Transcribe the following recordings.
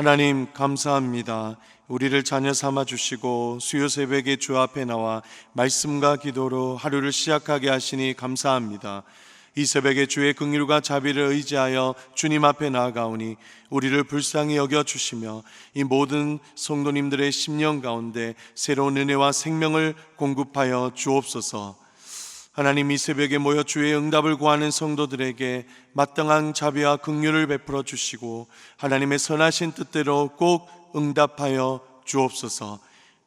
하나님 감사합니다. 우리를 자녀 삼아 주시고 수요 새벽에 주 앞에 나와 말씀과 기도로 하루를 시작하게 하시니 감사합니다. 이 새벽에 주의 긍휼과 자비를 의지하여 주님 앞에 나아가오니 우리를 불쌍히 여겨 주시며 이 모든 성도님들의 심령 가운데 새로운 은혜와 생명을 공급하여 주옵소서. 하나님 이 새벽에 모여 주의 응답을 구하는 성도들에게 마땅한 자비와 긍휼을 베풀어 주시고 하나님의 선하신 뜻대로 꼭 응답하여 주옵소서.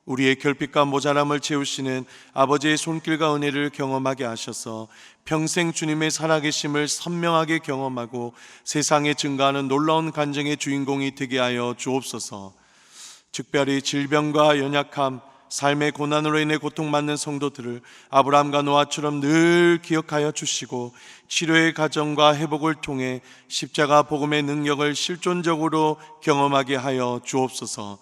우리의 결핍과 모자람을 채우시는 아버지의 손길과 은혜를 경험하게 하셔서 평생 주님의 살아계심을 선명하게 경험하고 세상에 증가하는 놀라운 간증의 주인공이 되게 하여 주옵소서. 특별히 질병과 연약함, 삶의 고난으로 인해 고통받는 성도들을 아브라함과 노아처럼 늘 기억하여 주시고 치료의 과정과 회복을 통해 십자가 복음의 능력을 실존적으로 경험하게 하여 주옵소서.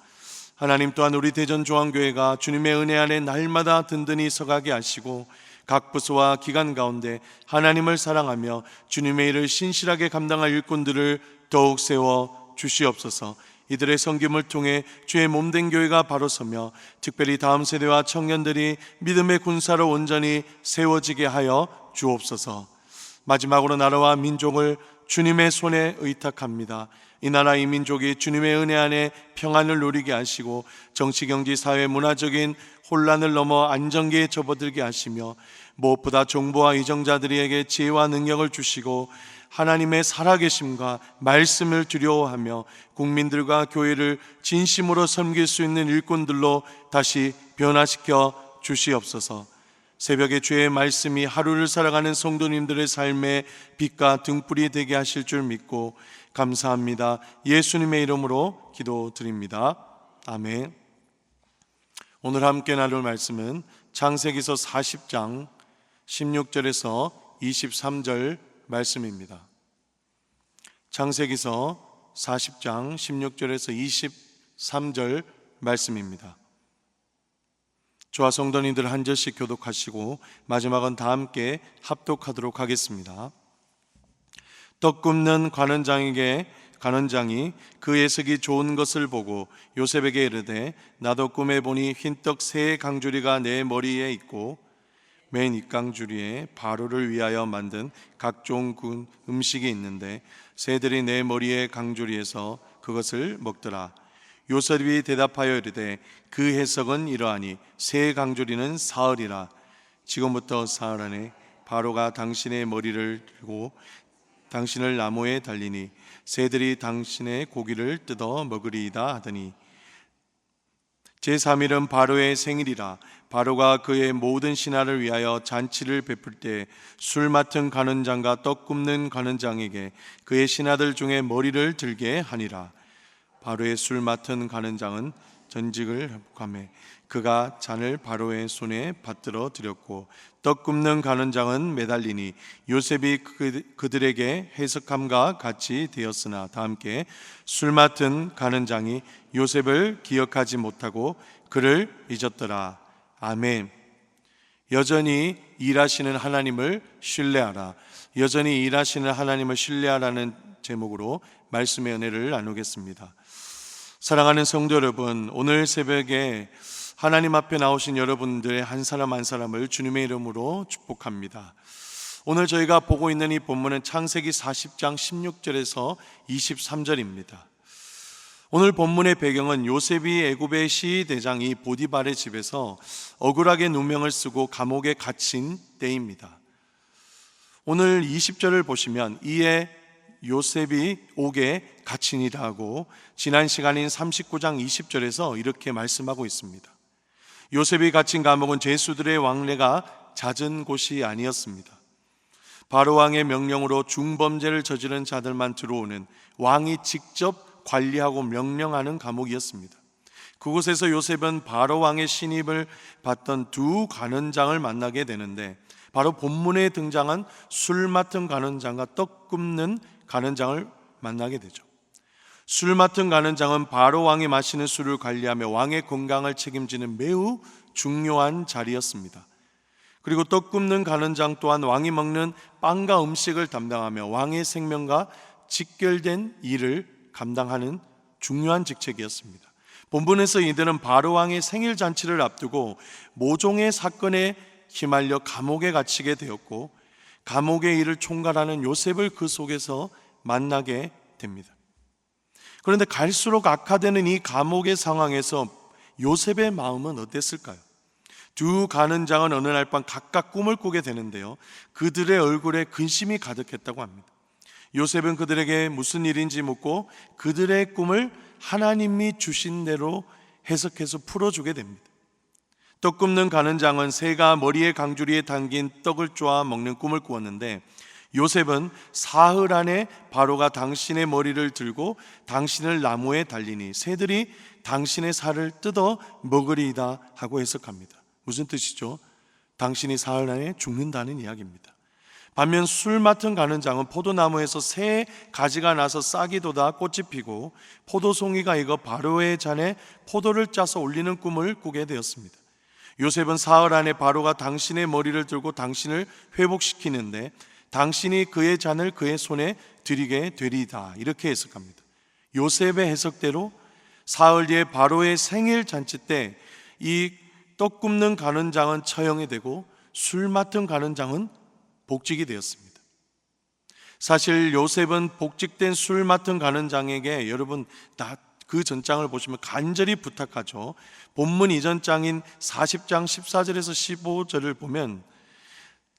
하나님 또한 우리 대전 중앙교회가 주님의 은혜 안에 날마다 든든히 서가게 하시고 각 부서와 기관 가운데 하나님을 사랑하며 주님의 일을 신실하게 감당할 일꾼들을 더욱 세워 주시옵소서. 이들의 섬김을 통해 주의 몸된 교회가 바로 서며 특별히 다음 세대와 청년들이 믿음의 군사로 온전히 세워지게 하여 주옵소서. 마지막으로 나라와 민족을 주님의 손에 의탁합니다. 이 나라 이 민족이 주님의 은혜 안에 평안을 누리게 하시고 정치, 경제, 사회, 문화적인 혼란을 넘어 안정기에 접어들게 하시며 무엇보다 정부와 이정자들에게 지혜와 능력을 주시고 하나님의 살아계심과 말씀을 두려워하며 국민들과 교회를 진심으로 섬길 수 있는 일꾼들로 다시 변화시켜 주시옵소서. 새벽에 주의 말씀이 하루를 살아가는 성도님들의 삶의 빛과 등불이 되게 하실 줄 믿고 감사합니다. 예수님의 이름으로 기도드립니다. 아멘. 오늘 함께 나눌 말씀은 창세기서 40장 16절에서 23절 말씀입니다. 창세기서 40장 16절에서 23절 말씀입니다. 저와 성도님들 한 절씩 교독하시고 마지막은 다 함께 합독하도록 하겠습니다. 떡 굽는 관원장에게 관원장이 그 예석이 좋은 것을 보고 요셉에게 이르되 나도 꿈에 보니 흰떡 세 강주리가 내 머리에 있고 맨 입강주리에 바로를 위하여 만든 각종 군 음식이 있는데 새들이 내 머리에 강주리에서 그것을 먹더라. 요셉이 대답하여 이르되 그 해석은 이러하니 새 강주리는 사흘이라 지금부터 사흘 안에 바로가 당신의 머리를 들고 당신을 나무에 달리니 새들이 당신의 고기를 뜯어 먹으리이다 하더니 제3일은 바로의 생일이라 바로가 그의 모든 신하를 위하여 잔치를 베풀 때 술 맡은 간원장과 떡 굽는 간원장에게 그의 신하들 중에 머리를 들게 하니라. 바로의 술 맡은 간원장은 전직을 회복하며 그가 잔을 바로의 손에 받들어 드렸고 떡 굽는 간원장은 매달리니 요셉이 그, 그들에게 해석함과 같이 되었으나 다 함께 술 맡은 간원장이 요셉을 기억하지 못하고 그를 잊었더라. 아멘. 여전히 일하시는 하나님을 신뢰하라. 여전히 일하시는 하나님을 신뢰하라는 제목으로 말씀의 은혜를 나누겠습니다. 사랑하는 성도 여러분, 오늘 새벽에 하나님 앞에 나오신 여러분들의 한 사람 한 사람을 주님의 이름으로 축복합니다. 오늘 저희가 보고 있는 이 본문은 창세기 40장 16절에서 23절입니다. 오늘 본문의 배경은 요셉이 애굽의 시대장이 보디발의 집에서 억울하게 누명을 쓰고 감옥에 갇힌 때입니다. 오늘 20절을 보시면 이에 요셉이 옥에 갇히니라고 지난 시간인 39장 20절에서 이렇게 말씀하고 있습니다. 요셉이 갇힌 감옥은 죄수들의 왕래가 잦은 곳이 아니었습니다. 바로 왕의 명령으로 중범죄를 저지른 자들만 들어오는 왕이 직접 관리하고 명령하는 감옥이었습니다. 그곳에서 요셉은 바로 왕의 신입을 받던 두 관원장을 만나게 되는데 바로 본문에 등장한 술 맡은 관원장과 떡 굽는 관원장을 만나게 되죠. 술 맡은 관원장은 바로 왕이 마시는 술을 관리하며 왕의 건강을 책임지는 매우 중요한 자리였습니다. 그리고 떡 굽는 관원장 또한 왕이 먹는 빵과 음식을 담당하며 왕의 생명과 직결된 일을 감당하는 중요한 직책이었습니다. 본문에서 이들은 바로 왕의 생일 잔치를 앞두고 모종의 사건에 휘말려 감옥에 갇히게 되었고 감옥의 일을 총괄하는 요셉을 그 속에서 만나게 됩니다. 그런데 갈수록 악화되는 이 감옥의 상황에서 요셉의 마음은 어땠을까요? 두 가는 장은 어느 날 밤 각각 꿈을 꾸게 되는데요. 그들의 얼굴에 근심이 가득했다고 합니다. 요셉은 그들에게 무슨 일인지 묻고 그들의 꿈을 하나님이 주신 대로 해석해서 풀어주게 됩니다. 떡 굽는 가는 장은 새가 머리에 강주리에 담긴 떡을 쪼아 먹는 꿈을 꾸었는데 요셉은 사흘 안에 바로가 당신의 머리를 들고 당신을 나무에 달리니 새들이 당신의 살을 뜯어 먹으리이다 하고 해석합니다. 무슨 뜻이죠? 당신이 사흘 안에 죽는다는 이야기입니다. 반면 술 맡은 가는 장은 포도나무에서 새 가지가 나서 싹이 돋아 꽃이 피고 포도송이가 익어 바로의 잔에 포도를 짜서 올리는 꿈을 꾸게 되었습니다. 요셉은 사흘 안에 바로가 당신의 머리를 들고 당신을 회복시키는데 당신이 그의 잔을 그의 손에 드리게 되리다 이렇게 해석합니다. 요셉의 해석대로 사흘 뒤에 바로의 생일 잔치 때 이 떡 굽는 가는 장은 처형이 되고 술 맡은 가는 장은 복직이 되었습니다. 사실 요셉은 복직된 술 맡은 가는 장에게 여러분 다 그 전장을 보시면 간절히 부탁하죠. 본문 이전 장인 40장 14절에서 15절을 보면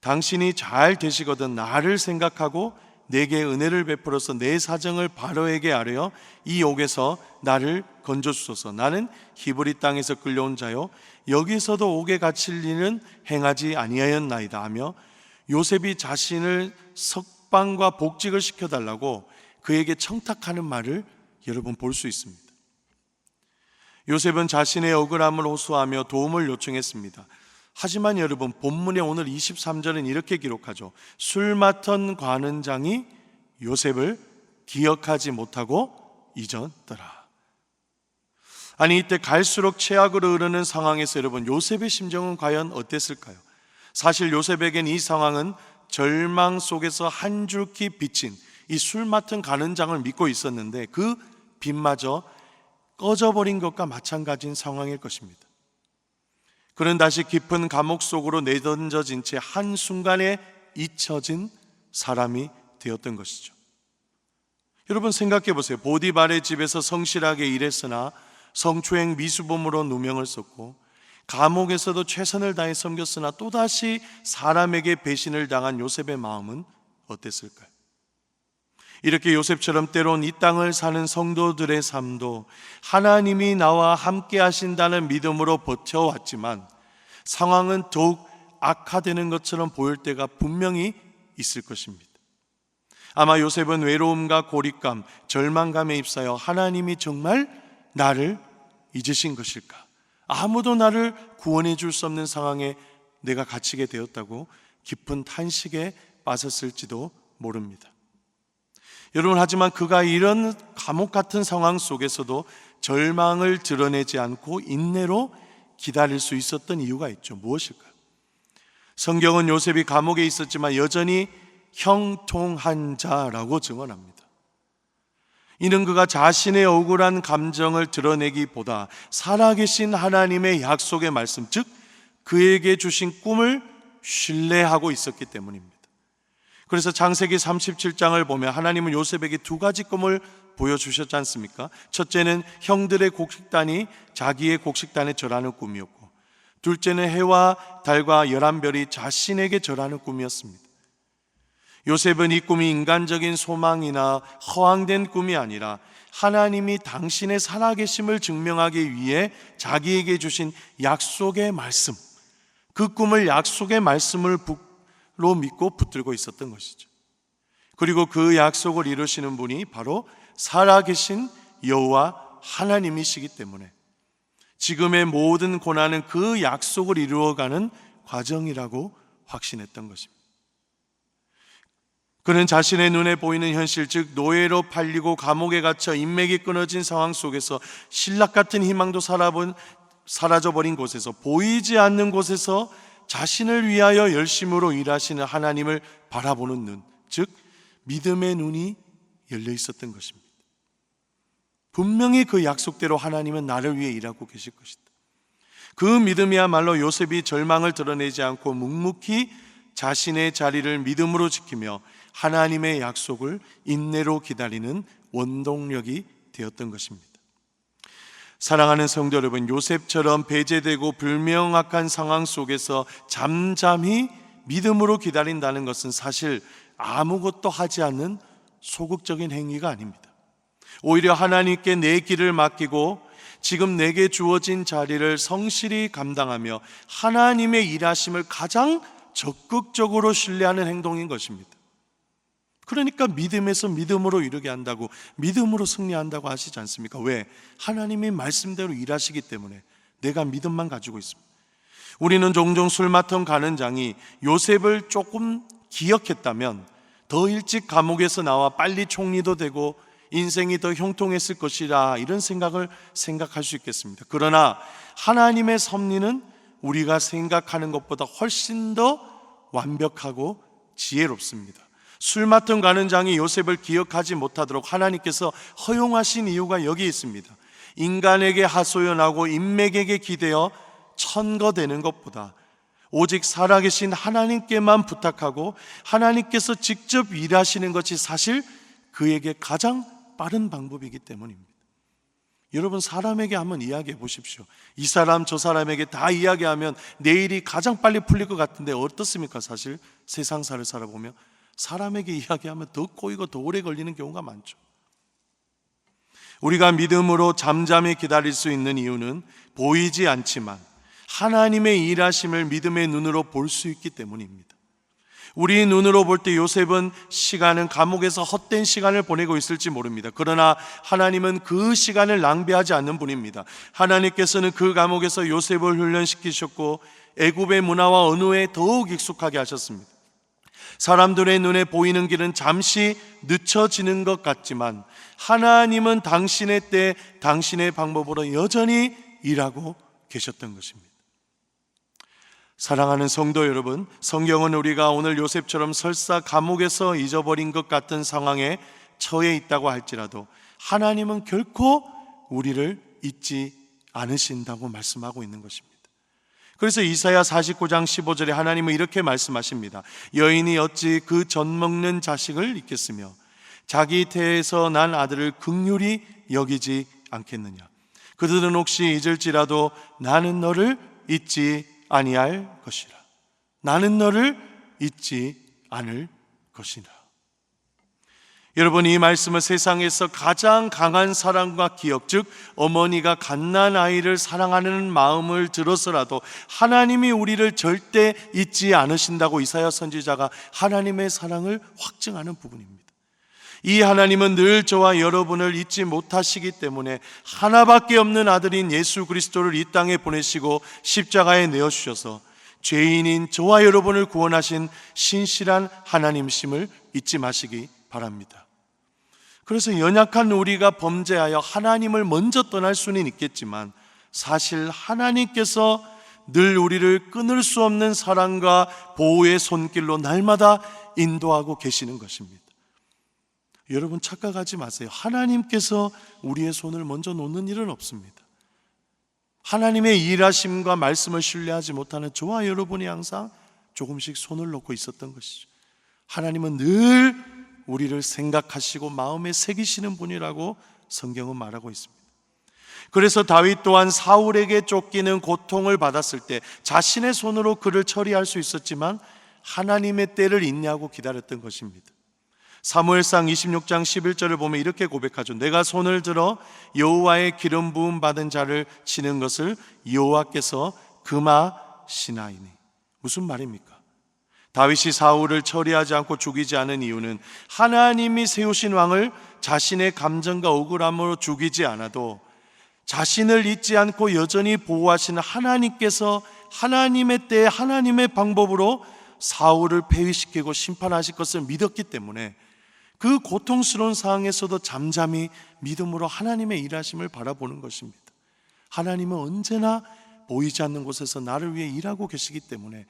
당신이 잘 되시거든 나를 생각하고 내게 은혜를 베풀어서 내 사정을 바로에게 아뢰어 이 옥에서 나를 건져 주소서 나는 히브리 땅에서 끌려온 자요 여기서도 옥에 갇힐 일은 행하지 아니하였나이다 하며 요셉이 자신을 석방과 복직을 시켜 달라고 그에게 청탁하는 말을 여러분 볼 수 있습니다. 요셉은 자신의 억울함을 호소하며 도움을 요청했습니다. 하지만 여러분 본문의 오늘 23절은 이렇게 기록하죠. 술 맡은 관은장이 요셉을 기억하지 못하고 잊었더라. 아니 이때 갈수록 최악으로 흐르는 상황에서 여러분 요셉의 심정은 과연 어땠을까요? 사실 요셉에겐 이 상황은 절망 속에서 한 줄기 비친 이 술 맡은 가는 장을 믿고 있었는데 그 빛마저 꺼져버린 것과 마찬가지인 상황일 것입니다. 그는 다시 깊은 감옥 속으로 내던져진 채 한순간에 잊혀진 사람이 되었던 것이죠. 여러분 생각해 보세요. 보디발의 집에서 성실하게 일했으나 성추행 미수범으로 누명을 썼고 감옥에서도 최선을 다해 섬겼으나 또다시 사람에게 배신을 당한 요셉의 마음은 어땠을까요? 이렇게 요셉처럼 때론 이 땅을 사는 성도들의 삶도 하나님이 나와 함께 하신다는 믿음으로 버텨왔지만 상황은 더욱 악화되는 것처럼 보일 때가 분명히 있을 것입니다. 아마 요셉은 외로움과 고립감, 절망감에 휩싸여 하나님이 정말 나를 잊으신 것일까? 아무도 나를 구원해 줄 수 없는 상황에 내가 갇히게 되었다고 깊은 탄식에 빠졌을지도 모릅니다. 여러분, 하지만 그가 이런 감옥 같은 상황 속에서도 절망을 드러내지 않고 인내로 기다릴 수 있었던 이유가 있죠. 무엇일까요? 성경은 요셉이 감옥에 있었지만 여전히 형통한 자라고 증언합니다. 이는 그가 자신의 억울한 감정을 드러내기보다 살아계신 하나님의 약속의 말씀, 즉, 그에게 주신 꿈을 신뢰하고 있었기 때문입니다. 그래서 창세기 37장을 보면 하나님은 요셉에게 두 가지 꿈을 보여주셨지 않습니까? 첫째는 형들의 곡식단이 자기의 곡식단에 절하는 꿈이었고, 둘째는 해와 달과 열한 별이 자신에게 절하는 꿈이었습니다. 요셉은 이 꿈이 인간적인 소망이나 허황된 꿈이 아니라 하나님이 당신의 살아계심을 증명하기 위해 자기에게 주신 약속의 말씀, 그 꿈을 약속의 말씀으 로 믿고 붙들고 있었던 것이죠. 그리고 그 약속을 이루시는 분이 바로 살아계신 여호와 하나님이시기 때문에 지금의 모든 고난은 그 약속을 이루어가는 과정이라고 확신했던 것입니다. 그는 자신의 눈에 보이는 현실, 즉 노예로 팔리고 감옥에 갇혀 인맥이 끊어진 상황 속에서 신락 같은 희망도 살아본 사라져버린 곳에서 보이지 않는 곳에서 자신을 위하여 열심으로 일하시는 하나님을 바라보는 눈, 즉 믿음의 눈이 열려 있었던 것입니다. 분명히 그 약속대로 하나님은 나를 위해 일하고 계실 것이다. 그 믿음이야말로 요셉이 절망을 드러내지 않고 묵묵히 자신의 자리를 믿음으로 지키며 하나님의 약속을 인내로 기다리는 원동력이 되었던 것입니다. 사랑하는 성도 여러분, 요셉처럼 배제되고 불명확한 상황 속에서 잠잠히 믿음으로 기다린다는 것은 사실 아무것도 하지 않는 소극적인 행위가 아닙니다. 오히려 하나님께 내 길을 맡기고 지금 내게 주어진 자리를 성실히 감당하며 하나님의 일하심을 가장 적극적으로 신뢰하는 행동인 것입니다. 그러니까 믿음에서 믿음으로 이르게 한다고 믿음으로 승리한다고 하시지 않습니까? 왜? 하나님의 말씀대로 일하시기 때문에 내가 믿음만 가지고 있습니다. 우리는 종종 술 맡은 가는 장이 요셉을 조금 기억했다면 더 일찍 감옥에서 나와 빨리 총리도 되고 인생이 더 형통했을 것이라 이런 생각을 생각할 수 있겠습니다. 그러나 하나님의 섭리는 우리가 생각하는 것보다 훨씬 더 완벽하고 지혜롭습니다. 술 맡은 가는 장이 요셉을 기억하지 못하도록 하나님께서 허용하신 이유가 여기 있습니다. 인간에게 하소연하고 인맥에게 기대어 천거되는 것보다 오직 살아계신 하나님께만 부탁하고 하나님께서 직접 일하시는 것이 사실 그에게 가장 빠른 방법이기 때문입니다. 여러분 사람에게 한번 이야기해 보십시오. 이 사람 저 사람에게 다 이야기하면 내일이 가장 빨리 풀릴 것 같은데 어떻습니까? 사실 세상사를 살아보면 사람에게 이야기하면 더 꼬이고 더 오래 걸리는 경우가 많죠. 우리가 믿음으로 잠잠히 기다릴 수 있는 이유는 보이지 않지만 하나님의 일하심을 믿음의 눈으로 볼 수 있기 때문입니다. 우리 눈으로 볼 때 요셉은 시간은 감옥에서 헛된 시간을 보내고 있을지 모릅니다. 그러나 하나님은 그 시간을 낭비하지 않는 분입니다. 하나님께서는 그 감옥에서 요셉을 훈련시키셨고 애굽의 문화와 언어에 더욱 익숙하게 하셨습니다. 사람들의 눈에 보이는 길은 잠시 늦춰지는 것 같지만 하나님은 당신의 때 당신의 방법으로 여전히 일하고 계셨던 것입니다. 사랑하는 성도 여러분, 성경은 우리가 오늘 요셉처럼 설사 감옥에서 잊어버린 것 같은 상황에 처해 있다고 할지라도 하나님은 결코 우리를 잊지 않으신다고 말씀하고 있는 것입니다. 그래서 이사야 49장 15절에 하나님은 이렇게 말씀하십니다. 여인이 어찌 그 젖 먹는 자식을 잊겠으며 자기 태에서 난 아들을 극률이 여기지 않겠느냐. 그들은 혹시 잊을지라도 나는 너를 잊지 아니할 것이라. 나는 너를 잊지 않을 것이라. 여러분 이 말씀은 세상에서 가장 강한 사랑과 기억, 즉 어머니가 갓난 아이를 사랑하는 마음을 들어서라도 하나님이 우리를 절대 잊지 않으신다고 이사야 선지자가 하나님의 사랑을 확증하는 부분입니다. 이 하나님은 늘 저와 여러분을 잊지 못하시기 때문에 하나밖에 없는 아들인 예수 그리스도를 이 땅에 보내시고 십자가에 내어 주셔서 죄인인 저와 여러분을 구원하신 신실한 하나님심을 잊지 마시기 바랍니다. 그래서 연약한 우리가 범죄하여 하나님을 먼저 떠날 수는 있겠지만 사실 하나님께서 늘 우리를 끊을 수 없는 사랑과 보호의 손길로 날마다 인도하고 계시는 것입니다. 여러분 착각하지 마세요. 하나님께서 우리의 손을 먼저 놓는 일은 없습니다. 하나님의 일하심과 말씀을 신뢰하지 못하는 저와 여러분이 항상 조금씩 손을 놓고 있었던 것이죠. 하나님은 늘 우리를 생각하시고 마음에 새기시는 분이라고 성경은 말하고 있습니다. 그래서 다윗 또한 사울에게 쫓기는 고통을 받았을 때 자신의 손으로 그를 처리할 수 있었지만 하나님의 때를 인내하고 기다렸던 것입니다. 사무엘상 26장 11절을 보면 이렇게 고백하죠. 내가 손을 들어 여호와의 기름 부음 받은 자를 치는 것을 여호와께서 금하시나이니. 무슨 말입니까? 다윗이 사울을 처리하지 않고 죽이지 않은 이유는 하나님이 세우신 왕을 자신의 감정과 억울함으로 죽이지 않아도 자신을 잊지 않고 여전히 보호하시는 하나님께서 하나님의 때 하나님의 방법으로 사울을 폐위시키고 심판하실 것을 믿었기 때문에 그 고통스러운 상황에서도 잠잠히 믿음으로 하나님의 일하심을 바라보는 것입니다. 하나님은 언제나 보이지 않는 곳에서 나를 위해 일하고 계시기 때문에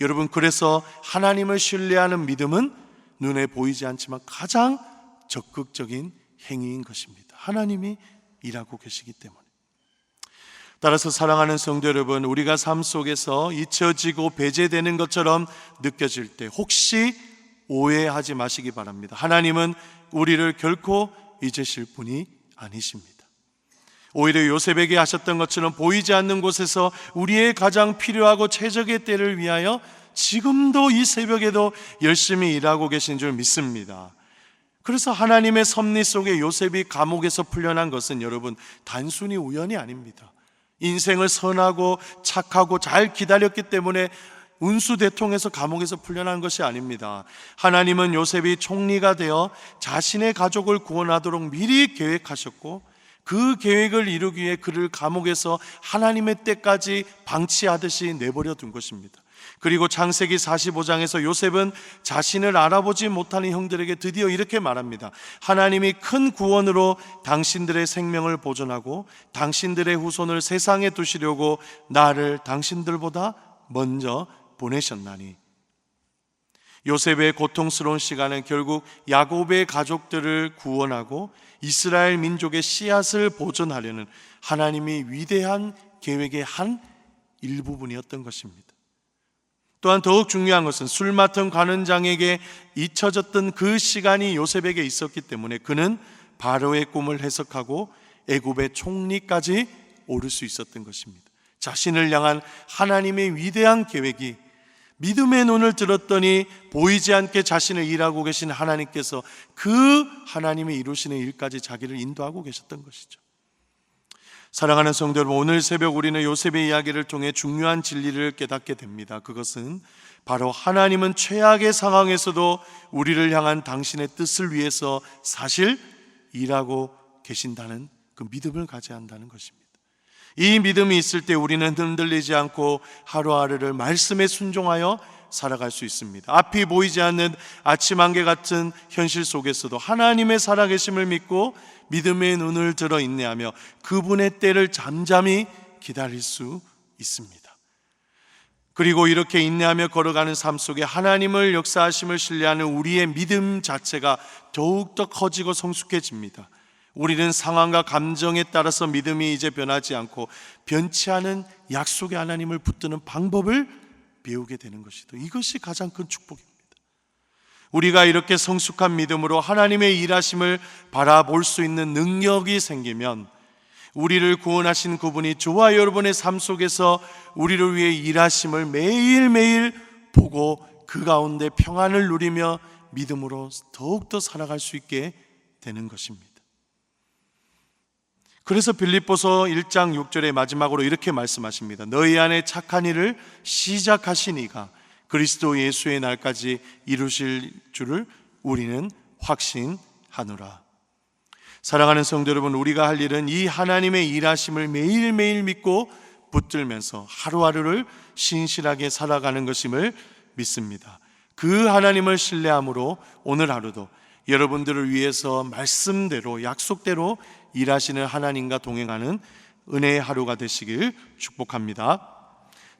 여러분 그래서 하나님을 신뢰하는 믿음은 눈에 보이지 않지만 가장 적극적인 행위인 것입니다. 하나님이 일하고 계시기 때문에. 따라서 사랑하는 성도 여러분, 우리가 삶 속에서 잊혀지고 배제되는 것처럼 느껴질 때 혹시 오해하지 마시기 바랍니다. 하나님은 우리를 결코 잊으실 분이 아니십니다. 오히려 요셉에게 하셨던 것처럼 보이지 않는 곳에서 우리의 가장 필요하고 최적의 때를 위하여 지금도 이 새벽에도 열심히 일하고 계신 줄 믿습니다. 그래서 하나님의 섭리 속에 요셉이 감옥에서 풀려난 것은 여러분 단순히 우연이 아닙니다. 인생을 선하고 착하고 잘 기다렸기 때문에 운수 대통에서 감옥에서 풀려난 것이 아닙니다. 하나님은 요셉이 총리가 되어 자신의 가족을 구원하도록 미리 계획하셨고 그 계획을 이루기 위해 그를 감옥에서 하나님의 때까지 방치하듯이 내버려 둔 것입니다. 그리고 창세기 45장에서 요셉은 자신을 알아보지 못하는 형들에게 드디어 이렇게 말합니다. 하나님이 큰 구원으로 당신들의 생명을 보존하고 당신들의 후손을 세상에 두시려고 나를 당신들보다 먼저 보내셨나니. 요셉의 고통스러운 시간은 결국 야곱의 가족들을 구원하고 이스라엘 민족의 씨앗을 보존하려는 하나님이 위대한 계획의 한 일부분이었던 것입니다. 또한 더욱 중요한 것은 술 맡은 관원장에게 잊혀졌던 그 시간이 요셉에게 있었기 때문에 그는 바로의 꿈을 해석하고 애굽의 총리까지 오를 수 있었던 것입니다. 자신을 향한 하나님의 위대한 계획이 믿음의 눈을 들었더니 보이지 않게 자신을 일하고 계신 하나님께서 그 하나님의 이루시는 일까지 자기를 인도하고 계셨던 것이죠. 사랑하는 성도 여러분, 오늘 새벽 우리는 요셉의 이야기를 통해 중요한 진리를 깨닫게 됩니다. 그것은 바로 하나님은 최악의 상황에서도 우리를 향한 당신의 뜻을 위해서 사실 일하고 계신다는 그 믿음을 가져야 한다는 것입니다. 이 믿음이 있을 때 우리는 흔들리지 않고 하루하루를 말씀에 순종하여 살아갈 수 있습니다. 앞이 보이지 않는 아침 안개 같은 현실 속에서도 하나님의 살아계심을 믿고 믿음의 눈을 들어 인내하며 그분의 때를 잠잠히 기다릴 수 있습니다. 그리고 이렇게 인내하며 걸어가는 삶 속에 하나님을 역사하심을 신뢰하는 우리의 믿음 자체가 더욱더 커지고 성숙해집니다. 우리는 상황과 감정에 따라서 믿음이 이제 변하지 않고 변치 않은 약속의 하나님을 붙드는 방법을 배우게 되는 것이다. 이것이 가장 큰 축복입니다. 우리가 이렇게 성숙한 믿음으로 하나님의 일하심을 바라볼 수 있는 능력이 생기면 우리를 구원하신 그분이 저와 여러분의 삶 속에서 우리를 위해 일하심을 매일매일 보고 그 가운데 평안을 누리며 믿음으로 더욱더 살아갈 수 있게 되는 것입니다. 그래서 빌립보서 1장 6절의 마지막으로 이렇게 말씀하십니다. 너희 안에 착한 일을 시작하신 이가 그리스도 예수의 날까지 이루실 줄을 우리는 확신하노라. 사랑하는 성도 여러분, 우리가 할 일은 이 하나님의 일하심을 매일매일 믿고 붙들면서 하루하루를 신실하게 살아가는 것임을 믿습니다. 그 하나님을 신뢰함으로 오늘 하루도 여러분들을 위해서 말씀대로 약속대로 일하시는 하나님과 동행하는 은혜의 하루가 되시길 축복합니다.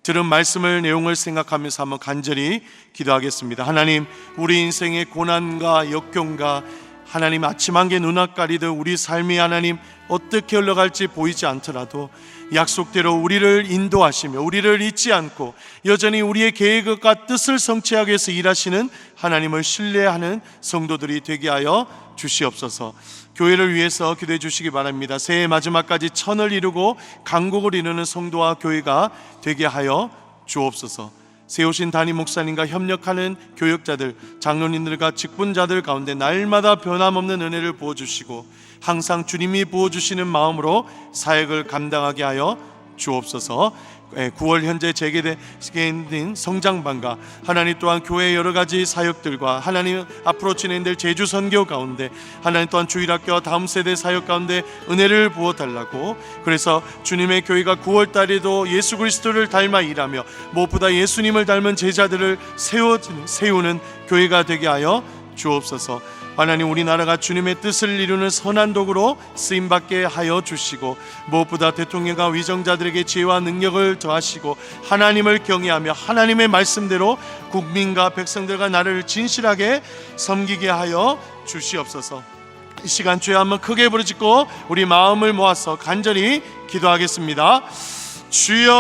들은 말씀을 내용을 생각하면서 한번 간절히 기도하겠습니다. 하나님, 우리 인생의 고난과 역경과 하나님 아침 한개 눈앞 가리듯 우리 삶이 하나님 어떻게 흘러갈지 보이지 않더라도 약속대로 우리를 인도하시며 우리를 잊지 않고 여전히 우리의 계획과 뜻을 성취하기 위해서 일하시는 하나님을 신뢰하는 성도들이 되게 하여 주시옵소서. 교회를 위해서 기도해 주시기 바랍니다. 새해 마지막까지 천을 이루고 강국을 이루는 성도와 교회가 되게 하여 주옵소서. 세우신 담임 목사님과 협력하는 교역자들, 장로님들과 직분자들 가운데 날마다 변함없는 은혜를 부어 주시고 항상 주님이 부어 주시는 마음으로 사역을 감당하게 하여 주옵소서. 9월 현재 재개된 성장반과 하나님 또한 교회 여러 가지 사역들과 하나님 앞으로 진행될 제주 선교 가운데 하나님 또한 주일학교 다음 세대 사역 가운데 은혜를 부어 달라고 그래서 주님의 교회가 9월 달에도 예수 그리스도를 닮아 일하며 무엇보다 예수님을 닮은 제자들을 세워 세우는 교회가 되게 하여 주옵소서. 하나님 우리나라가 주님의 뜻을 이루는 선한 도구로 쓰임 받게 하여 주시고 무엇보다 대통령과 위정자들에게 지혜와 능력을 더하시고 하나님을 경외하며 하나님의 말씀대로 국민과 백성들과 나를 진실하게 섬기게 하여 주시옵소서. 이 시간 주여 한번 크게 부르짖고 우리 마음을 모아서 간절히 기도하겠습니다. 주여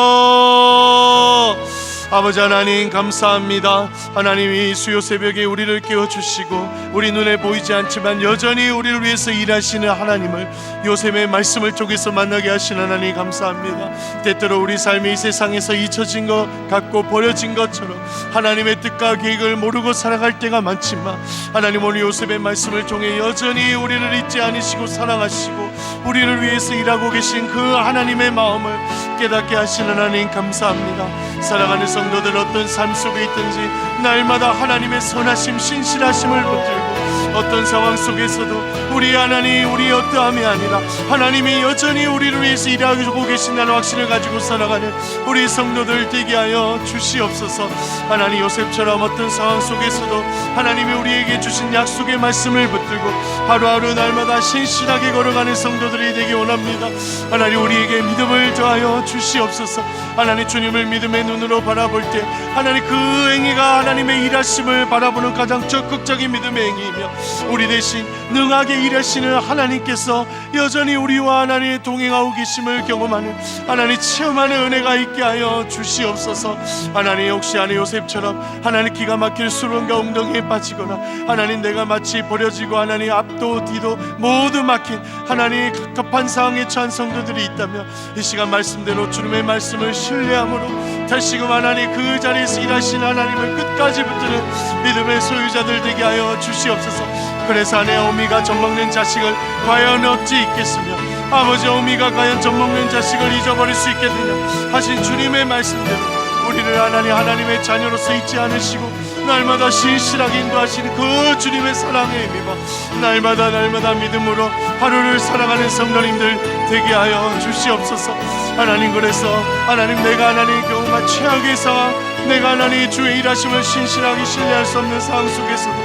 아버지 하나님 감사합니다. 하나님이 수요 새벽에 우리를 깨워 주시고 우리 눈에 보이지 않지만 여전히 우리를 위해서 일하시는 하나님을 요셉의 말씀을 통해서 만나게 하신 하나님 감사합니다. 때때로 우리 삶이 이 세상에서 잊혀진 것 같고 버려진 것처럼 하나님의 뜻과 계획을 모르고 살아갈 때가 많지만 하나님 오늘 요셉의 말씀을 통해 여전히 우리를 잊지 않으시고 사랑하시고 우리를 위해서 일하고 계신 그 하나님의 마음을 깨닫게 하시는 하나님 감사합니다. 사랑하는 성도들 어떤 삶 속에 있든지 날마다 하나님의 선하심 신실하심을 붙들고 어떤 상황 속에서도 우리 하나님 우리 어떠함이 아니라 하나님이 여전히 우리를 위해서 일하고 계신다는 확신을 가지고 살아가는 우리 성도들 되게 하여 주시옵소서. 하나님 요셉처럼 어떤 상황 속에서도 하나님이 우리에게 주신 약속의 말씀을 붙들고 하루하루 날마다 신실하게 걸어가는 성도들이 되기 원합니다. 하나님 우리에게 믿음을 더하여 주시옵소서. 하나님 주님을 믿음의 눈으로 바라볼 때 하나님 그 행위가 하나님의 일하심을 바라보는 가장 적극적인 믿음의 행위이며 우리 대신 능하게 일하시는 하나님께서 여전히 우리와 하나님의 동행하고 계심을 경험하는 하나님 체험하는 은혜가 있게 하여 주시옵소서. 하나님 혹시 안에 요셉처럼 하나님 기가 막힐 수렁과 웅덩이에 빠지거나 하나님 내가 마치 버려지고 하나님 앞도 뒤도 모두 막힌 하나님 갑갑한 상황에 처한 성도들이 있다면 이 시간 말씀대로 주님의 말씀을 신뢰함으로 다시금 하나님 그 자리에서 일하신 하나님을 끝까지 붙드는 믿음의 소유자들 되게 하여 주시옵소서. 그래서 아내 어미가 젖먹는 자식을 과연 어찌 있겠으며 아버지 어미가 과연 젖먹는 자식을 잊어버릴 수 있겠느냐 하신 주님의 말씀대로 우리를 하나님 하나님의 자녀로서 잊지 않으시고 날마다 신실하게 인도하시는 그 주님의 사랑에 힘입어 날마다 날마다 믿음으로 하루를 살아가는 성도님들 되게 하여 주시옵소서. 하나님 그래서 하나님 내가 하나님 경험한 최악의 상황 내가 하나님 주의 일하심을 신실하게 신뢰할 수 없는 상황 속에서도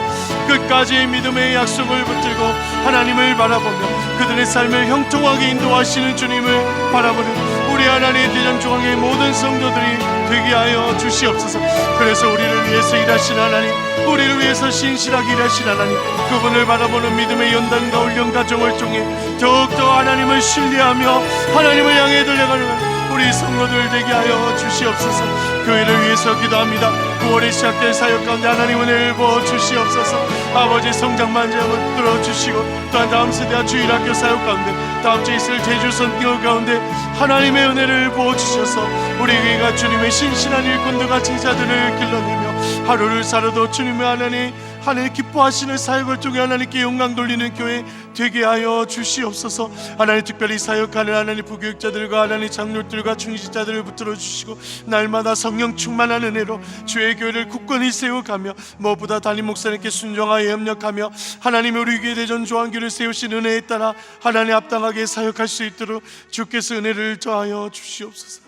끝까지 믿음의 약속을 붙들고 하나님을 바라보며 그들의 삶을 형통하게 인도하시는 주님을 바라보는 우리 하나님 대장 중앙의 모든 성도들이 되게 하여 주시옵소서. 그래서 우리를 위해서 일하신 하나님 우리를 위해서 신실하게 일하신 하나님 그분을 바라보는 믿음의 연단과 훈련 과 정을 통해 더욱더 하나님을 신뢰하며 하나님을 향해 달려가는 우리 성도들 되게 하여 주시옵소서. 교회를 위해서 기도합니다. 9월에 시작된 사역 가운데 하나님 은혜를 부어 주시옵소서. 아버지 성장만 붙들어 주시고 또한 다음 세대와 주일학교 사역 가운데 다음 주에 있을 제주 선교 가운데 하나님의 은혜를 부어 주셔서 우리 교회가 주님의 신실한 일꾼들과 제자들을 길러내며 하루를 살아도 주님의 하나님 하나님 기뻐하시는 사역을 통해 하나님께 영광 돌리는 교회 되게 하여 주시옵소서. 하나님 특별히 사역하는 하나님 부교육자들과 하나님 장로들과 중직자들을 붙들어 주시고 날마다 성령 충만한 은혜로 주의 교회를 굳건히 세워가며 무엇보다 담임 목사님께 순종하여 협력하며 하나님의 우리 교회 대전 조항교를 세우신 은혜에 따라 하나님 합당하게 사역할 수 있도록 주께서 은혜를 더하여 주시옵소서.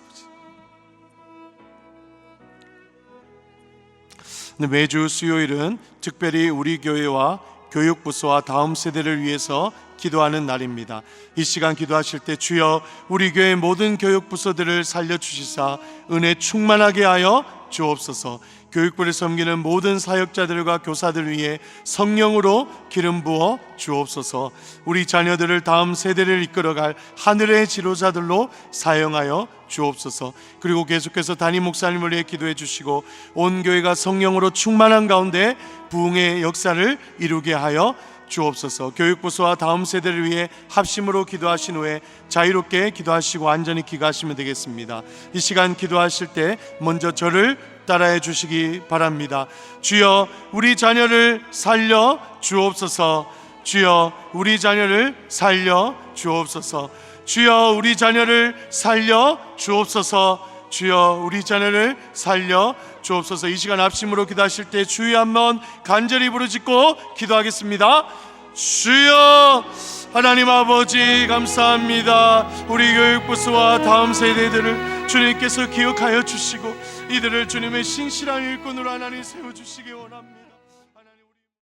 네, 매주 수요일은 특별히 우리 교회와 교육부서와 다음 세대를 위해서 기도하는 날입니다. 이 시간 기도하실 때 주여 우리 교회 모든 교육부서들을 살려 주시사 은혜 충만하게 하여 주옵소서. 교육부를 섬기는 모든 사역자들과 교사들 위해 성령으로 기름 부어 주옵소서. 우리 자녀들을 다음 세대를 이끌어갈 하늘의 지도자들로 사용하여 주옵소서. 그리고 계속해서 담임 목사님을 위해 기도해 주시고 온 교회가 성령으로 충만한 가운데 부흥의 역사를 이루게 하여 주옵소서. 교육부서와 다음 세대를 위해 합심으로 기도하신 후에 자유롭게 기도하시고 안전히 귀가하시면 되겠습니다. 이 시간 기도하실 때 먼저 저를 따라해 주시기 바랍니다. 주여 우리 자녀를 살려 주옵소서. 주여 우리 자녀를 살려 주옵소서. 주여 우리 자녀를 살려 주옵소서. 주여 우리 자녀를 살려 주옵소서. 이 시간 합심으로 기도하실 때 주여 한번 간절히 부르짖고 기도하겠습니다. 주여 하나님 아버지 감사합니다. 우리 교육부서와 다음 세대들을 주님께서 기억하여 주시고 이들을 주님의 신실한 일꾼으로 하나님 세워 주시기 원합니다.